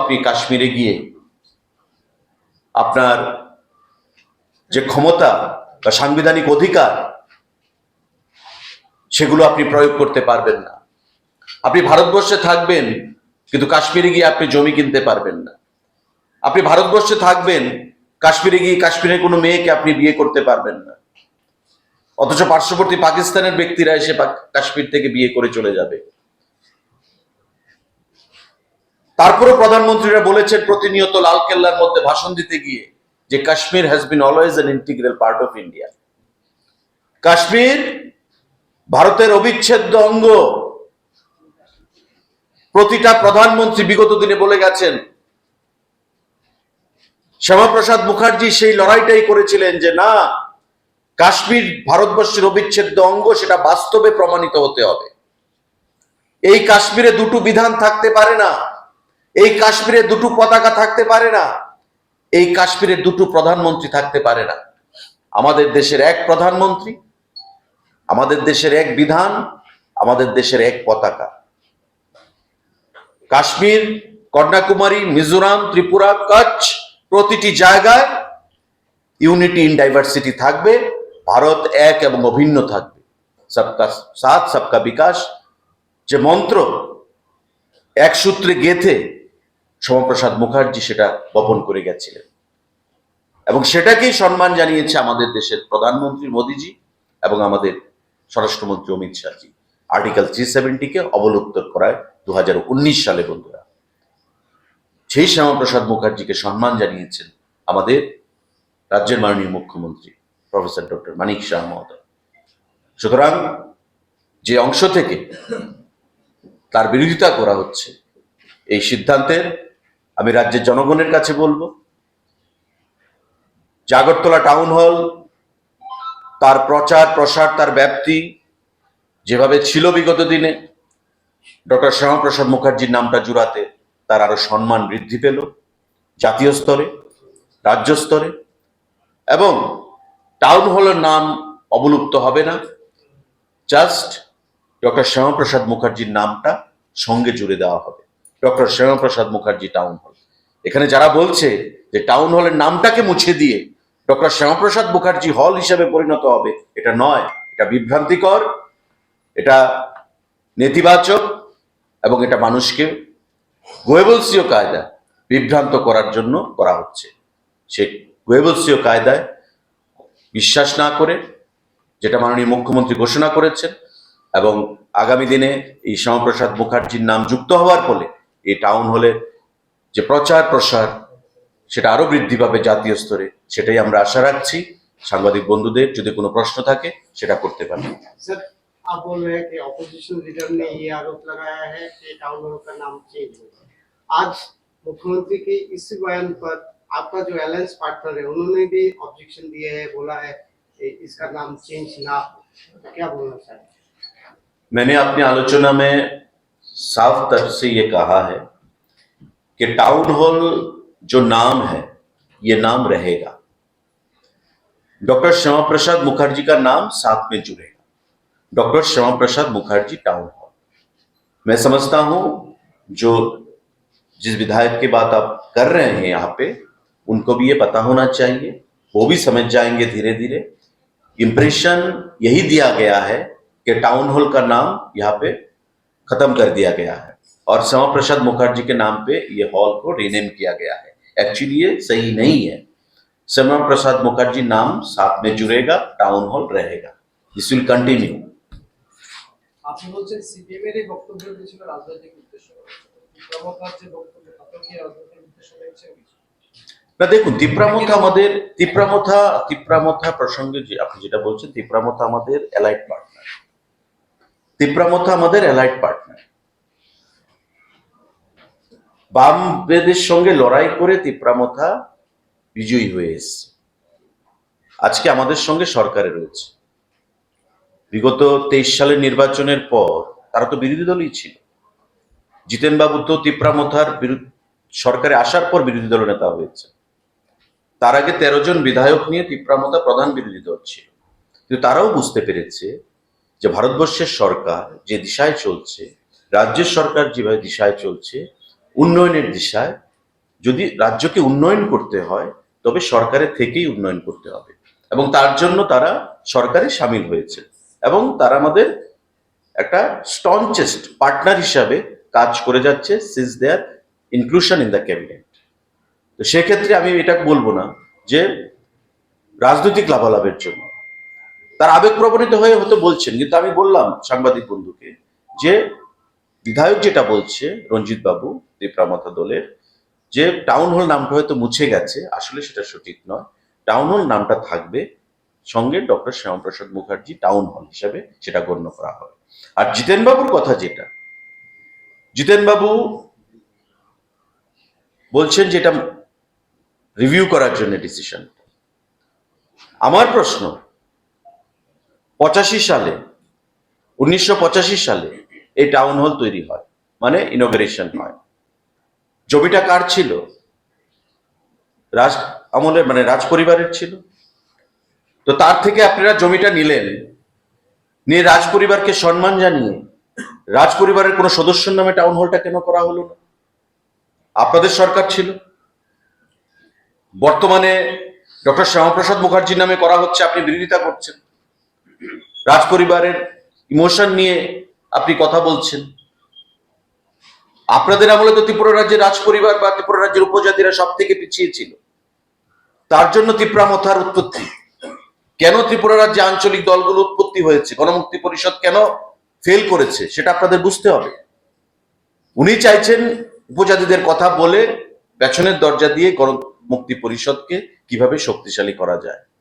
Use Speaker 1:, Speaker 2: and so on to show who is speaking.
Speaker 1: আপনি কাশ্মীরে গিয়ে আপনার যে ক্ষমতা বা সাংবিধানিক অধিকার, সেগুলো আপনি প্রয়োগ করতে পারবেন না। আপনি ভারতবর্ষে থাকবেন, কিন্তু কাশ্মীরে গিয়ে আপনি জমি কিনতে পারবেন না। আপনি ভারতবর্ষে থাকবেন, কাশ্মীরে গিয়ে কাশ্মীরের কোনো মেয়েকে আপনি বিয়ে করতে পারবেন না। অথচ পার্শ্ববর্তী পাকিস্তানের ব্যক্তিরা এসে কাশ্মীর থেকে বিয়ে করে চলে যাবে। তারপরে প্রধানমন্ত্রীরা বলেছেন প্রতিনিয়ত লাল কেল্লার মধ্যে ভাষণ দিতে গিয়ে যে Kashmir has been always an integral part of India Kashmir ভারতের অবিচ্ছেদ্য অঙ্গ। প্রতিটা প্রধানমন্ত্রী বিগত দিনে বলে গেছেন, শ্যামাপ্রসাদ মুখার্জি সেই লড়াইটাই করেছিলেন যে না, কাশ্মীর ভারতবর্ষের অবিচ্ছেদ্য অঙ্গ, সেটা বাস্তবে প্রমাণিত হতে হবে। এই কাশ্মীরে দুটো বিধান থাকতে পারে না। এই কাশ্মীরে দুটো পতাকা থাকতে পারে না, এই কাশ্মীরে দুটো প্রধানমন্ত্রী থাকতে পারে না। আমাদের দেশের এক প্রধানমন্ত্রী, আমাদের দেশের এক বিধান, আমাদের দেশের এক পতাকা। কাশ্মীর, কন্যাকুমারী, মিজোরাম, ত্রিপুরা, কচ্ছ প্রতিটি জায়গায় ইউনিটি ইন ডাইভার্সিটি থাকবে, ভারত এক এবং অভিন্ন থাকবে। সবকা সাথ, সবকা বিকাশ, যে মন্ত্র, এক সূত্রে গেথে শ্যামাপ্রসাদ মুখার্জি সেটা বপন করে গেছিলেন। এবং সেটাকেই সম্মান জানিয়েছে আমাদের দেশের প্রধানমন্ত্রী মোদিজি এবং আমাদের স্বরাষ্ট্রমন্ত্রী অমিত শাহজি। আর্টিকেল থ্রি সেভেন্টিকে অবলুপ্ত করায় দুহাজার উনিশ সালে বন্ধুরা। সেই শ্যামাপ্রসাদ মুখার্জিকে সম্মান জানিয়েছেন আমাদের রাজ্যের মাননীয় মুখ্যমন্ত্রী, প্রফেসর ডক্টর মানিক শাহ মহোদয়। সুতরাং যে অংশ থেকে তার বিরোধিতা করা হচ্ছে, এই সিদ্ধান্তের আমি রাজ্যের জনগণের কাছে বলব। জাগরতলা টাউন হল, তার প্রচার, প্রসার, তার ব্যাপ্তি যেভাবে ছিল বিগত দিনে, ডক্টর শ্যামাপ্রসাদ মুখার্জির নামটা জুড়াতে তার আরও সম্মান বৃদ্ধি পেল জাতীয় স্তরে, রাজ্য স্তরে। এবং টাউন হলের নাম অবলুপ্ত হবে না, জাস্ট ডক্টর শ্যামাপ্রসাদ মুখার্জির নামটা সঙ্গে জুড়ে দেওয়া হবে। Doctor Shyamaprasad Mukherjee town hall. এখানে যারা বলছে যে টাউন হলের নামটাকে মুছে দিয়ে ডক্টর শ্যামাপ্রসাদ মুখার্জি হল হিসেবে পরিণত হবে, এটা নয়। এটা বিভ্রান্তিকর, এটা নেতিবাচক এবং এটা মানুষকে গোয়েবলসীয় কায়দা বিভ্রান্ত করার জন্য করা হচ্ছে। সে গোয়েবলসীয় কায়দায় বিশ্বাস না করে, যেটা মাননীয় মুখ্যমন্ত্রী ঘোষণা করেছেন এবং আগামী দিনে এই শ্যামাপ্রসাদ মুখার্জির নাম যুক্ত হওয়ার ফলে এই টাউন হলে যে প্রচার প্রসার সেটা আরো বৃদ্ধি পাবে জাতীয় স্তরে সেটাই আমরা আশা রাখছি সাংবাদিক বন্ধুদের যদি কোনো প্রশ্ন থাকে সেটা করতে পারেন
Speaker 2: सर आप बोल रहे हैं कि ऑपोजिशन लीडर ने ये आरोप लगाया है कि टाउन हॉल का नाम चेंज होगा आज मुख्यमंत्री के इस बयान पर आपका जो अलायंस पार्टनर है उन्होंने भी ऑब्जेक्शन दिए है बोला है कि इसका नाम चेंज ना हो क्या बोलना चाहेंगे
Speaker 1: मैंने अपनी आलोचना में साफ़ तर्क से ये कहा है कि टाउन हॉल जो नाम है, ये नाम रहेगा। डॉक्टर श्यामा प्रसाद मुखर्जी का नाम साथ में जुड़ेगा। Doctor Shyama Prasad Mukherjee town hall मैं समझता हूँ, जो जिस विधायक की बात आप कर रहे हैं यहाँ पे, उनको भी ये पता होना चाहिए, वो भी समझ जाएँगे धीरे धीरे इम्प्रेशन यही दिया गया है कि टाउन हॉल का नाम यहाँ पे खत्म कर दिया गया है और श्यामा प्रसाद मुखर्जी के नाम पे ये हॉल को रीनेम किया गया है एक्चुअली ये सही नहीं है श्यामा प्रसाद मुखर्जी नाम साथ में जुड़ेगा टाउन हॉल रहेगा दिस विल कंटिन्यू
Speaker 3: আপনি বলছেন সিপিএম এর এই বক্তব্যের পিছনে রাজনৈতিক উদ্দেশ্য রয়েছে প্রমোটার যে বক্তব্য তাতেও কি রাজনৈতিক উদ্দেশ্য রয়েছে
Speaker 1: না দেখুন তিপ্রামথা আমাদের তিপ্রামথা তিপ্রামথা প্রসঙ্গে যে আপনি যেটা বলছেন তিপ্রামথা আমাদের অ্যালাইড পার্টনার তিপ্রামথা আমাদের অ্যালাইড পার্টনার বামবেদের সঙ্গে লড়াই করে তিপ্রামথা বিজয়ী হয়ে এসছে। আজকে আমাদের সঙ্গে সরকারে রয়েছে। বিগত তেইশ সালের নির্বাচনের পর তারা তো বিরোধী দলই ছিল। জিতেন বাবু তো তিপ্রামথার বিরুদ্ধে সরকারে আসার পর বিরোধী দল নেতা হয়েছে। তার আগে তেরো জন বিধায়ক নিয়ে তিপ্রামতা প্রধান বিরোধী দল ছিল। কিন্তু তারাও বুঝতে পেরেছে যে ভারতবর্ষের সরকার যে দিশায় চলছে, রাজ্যের সরকার যেভাবে দিশায় চলছে, উন্নয়নের দিশায় যদি রাজ্যকে উন্নয়ন করতে হয়, তবে সরকারের থেকেই উন্নয়ন করতে হবে। এবং তার জন্য তারা সরকারে সামিল হয়েছে। এবং তারা আমাদের একটা স্টনচেস্ট পার্টনার হিসাবে কাজ করে যাচ্ছে sees their inclusion in the cabinet তো সেক্ষেত্রে আমি এটা বলব না যে রাজনৈতিক লাভালাভের জন্য। তার আবেগ প্রবণিত হয়ে হয়তো বলছেন। কিন্তু আমি বললাম সাংবাদিক বন্ধুকে যে, বিধায়ক যেটা বলছে, রঞ্জিত বাবু দীপ্রামতা দলের, যে টাউন হল নামটা হয়তো মুছে গেছে, আসলে সেটা সঠিক নয়। টাউন হল নামটা থাকবে সঙ্গে doctor Shyamaprasad Mukherjee town hall হিসাবে সেটা গণ্য করা হবে আর জিতেনবাবুর কথা যেটা, জিতেনবাবু বলছেন যে এটা রিভিউ করার জন্য ডিসিশন আমার প্রশ্ন পঁচাশি সালে, উনিশশো পঁচাশি সালে এই টাউন হল তৈরি হয় মানে ইনোগ্রেশন হয়। জমিটা কার ছিল? রাজ আমলের মানে রাজ পরিবারের ছিল। তো তার থেকে আপনারা জমিটা নিলেন, নিয়ে রাজ পরিবারকে সম্মান জানিয়ে, রাজ পরিবারের কোনো সদস্যের নামে টাউন হলটা কেন করা হলো না? আপনাদের সরকার ছিল। বর্তমানে ডক্টর শ্যামাপ্রসাদ মুখার্জির নামে করা হচ্ছে, আপনি বিরোধিতা করছেন। রাজ পরিবারের ইমোশন নিয়ে আপনি কথা বলছেন। আপনাদের আমলে তো ত্রিপুরা রাজ্যের রাজ পরিবার বা ত্রিপুরা রাজ্যের উপজাতিরা সব থেকে পিছিয়ে ছিল। তার জন্য ত্রিপুরা মথার উৎপত্তি। কেন ত্রিপুরা রাজ্যে আঞ্চলিক দলগুলো উৎপত্তি হয়েছে, গণমুক্তি পরিষদ কেন ফেল করেছে, সেটা আপনাদের বুঝতে হবে। উনি চাইছেন উপজাতিদের কথা বলে পেছনের দরজা দিয়ে গণমুক্তি পরিষদকে কীভাবে শক্তিশালী করা যায়।